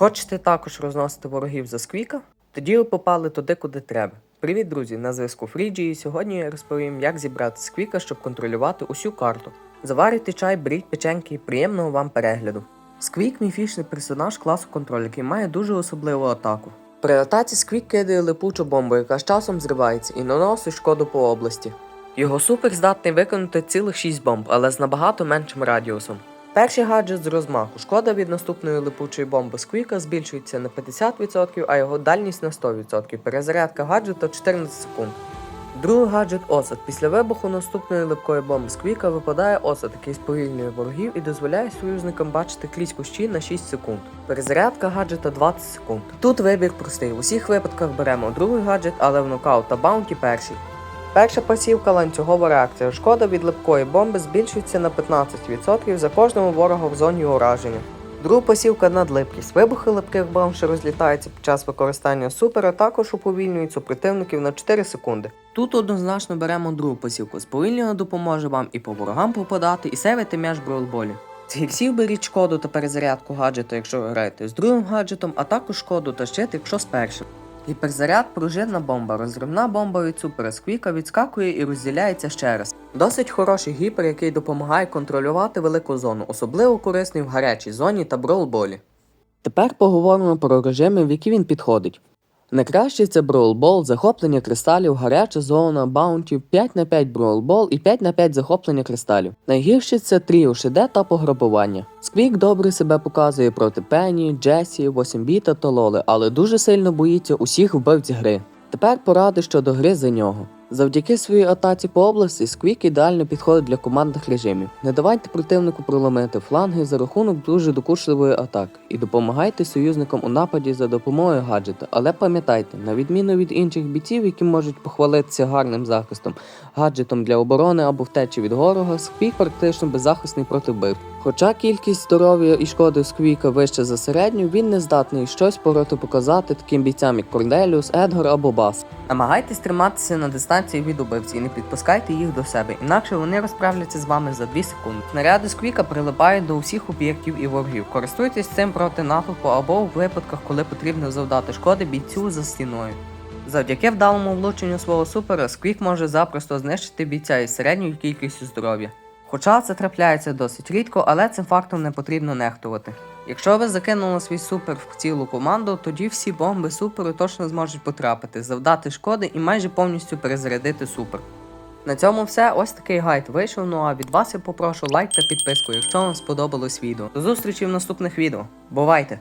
Хочете також розносити ворогів за сквіка? Тоді ви попали туди, куди треба. Привіт, друзі! На зв'язку Фріджі, і сьогодні я розповім, як зібрати сквіка, щоб контролювати усю карту. Заварюйте чай, беріть печеньки і приємного вам перегляду. Сквік міфічний персонаж класу контроль, який має дуже особливу атаку. При атаці Сквік кидає липучу бомбу, яка з часом зривається і наносить шкоду по області. Його супер здатний виконати цілих 6 бомб, але з набагато меншим радіусом. Перший гаджет з розмаху. Шкода від наступної липучої бомби Сквіка збільшується на 50%, а його дальність на 100%. Перезарядка гаджета 14 секунд. Другий гаджет осад. Після вибуху наступної липкої бомби Сквіка випадає осад, який сповільнює ворогів і дозволяє союзникам бачити крізь кущі на 6 секунд. Перезарядка гаджета 20 секунд. Тут вибір простий. В усіх випадках беремо другий гаджет, але в нокаут та баунті перший. Перша посівка ланцюгова реакція. Шкода від липкої бомби збільшується на 15% за кожного ворога в зоні ураження. Друга посівка надлипкість. Вибухи липких бомб, що розлітаються під час використання супера, також уповільнюють супротивників на 4 секунди. Тут однозначно беремо другу посівку. Сповільнення допоможе вам і по ворогам попадати, і сейвити м'яч в. З гірсів беріть шкоду та перезарядку гаджета, якщо ви граєте з другим гаджетом, а також шкоду та щит, якщо з першим. Гіперзаряд пружинна бомба. Розривна бомба від суперсквіка відскакує і розділяється ще раз. Досить хороший гіпер, який допомагає контролювати велику зону, особливо корисний в гарячій зоні та бролболі. Тепер поговоримо про режими, в які він підходить. Найкраще це броулбол, захоплення кристалів, гаряча зона, баунті, 5 на 5 броулбол і 5 на 5 захоплення кристалів. Найгірше це тріо шиде та пограбування. Сквік добре себе показує проти Пенні, Джесі, 8 біта та Лоли, але дуже сильно боїться усіх вбивць гри. Тепер поради щодо гри за нього. Завдяки своїй атаці по області Сквік ідеально підходить для командних режимів. Не давайте противнику проломити фланги за рахунок дуже докучливої атаки і допомагайте союзникам у нападі за допомогою гаджета. Але пам'ятайте, на відміну від інших бійців, які можуть похвалитися гарним захистом, гаджетом для оборони або втечі від ворога, Сквік практично беззахисний проти вбив. Хоча кількість здоров'я і шкоди Сквіка вища за середню, він не здатний щось проти показати таким бійцям, як Корнеліус, Едгар або Бас. Намагайтесь триматися на дистанції від убивців і не підпускайте їх до себе, інакше вони розправляться з вами за 2 секунди. Снаряди Сквіка прилипають до усіх об'єктів і ворогів. Користуйтесь цим проти натовпу або у випадках, коли потрібно завдати шкоди бійцю за стіною. Завдяки вдалому влученню свого супера, Сквік може запросто знищити бійця із середньою кількістю здоров'я. Хоча це трапляється досить рідко, але цим фактом не потрібно нехтувати. Якщо ви закинули свій супер в цілу команду, тоді всі бомби суперу точно зможуть потрапити, завдати шкоди і майже повністю перезарядити супер. На цьому все. Ось такий гайд вийшов. Ну а від вас я попрошу лайк та підписку, якщо вам сподобалось відео. До зустрічі в наступних відео. Бувайте!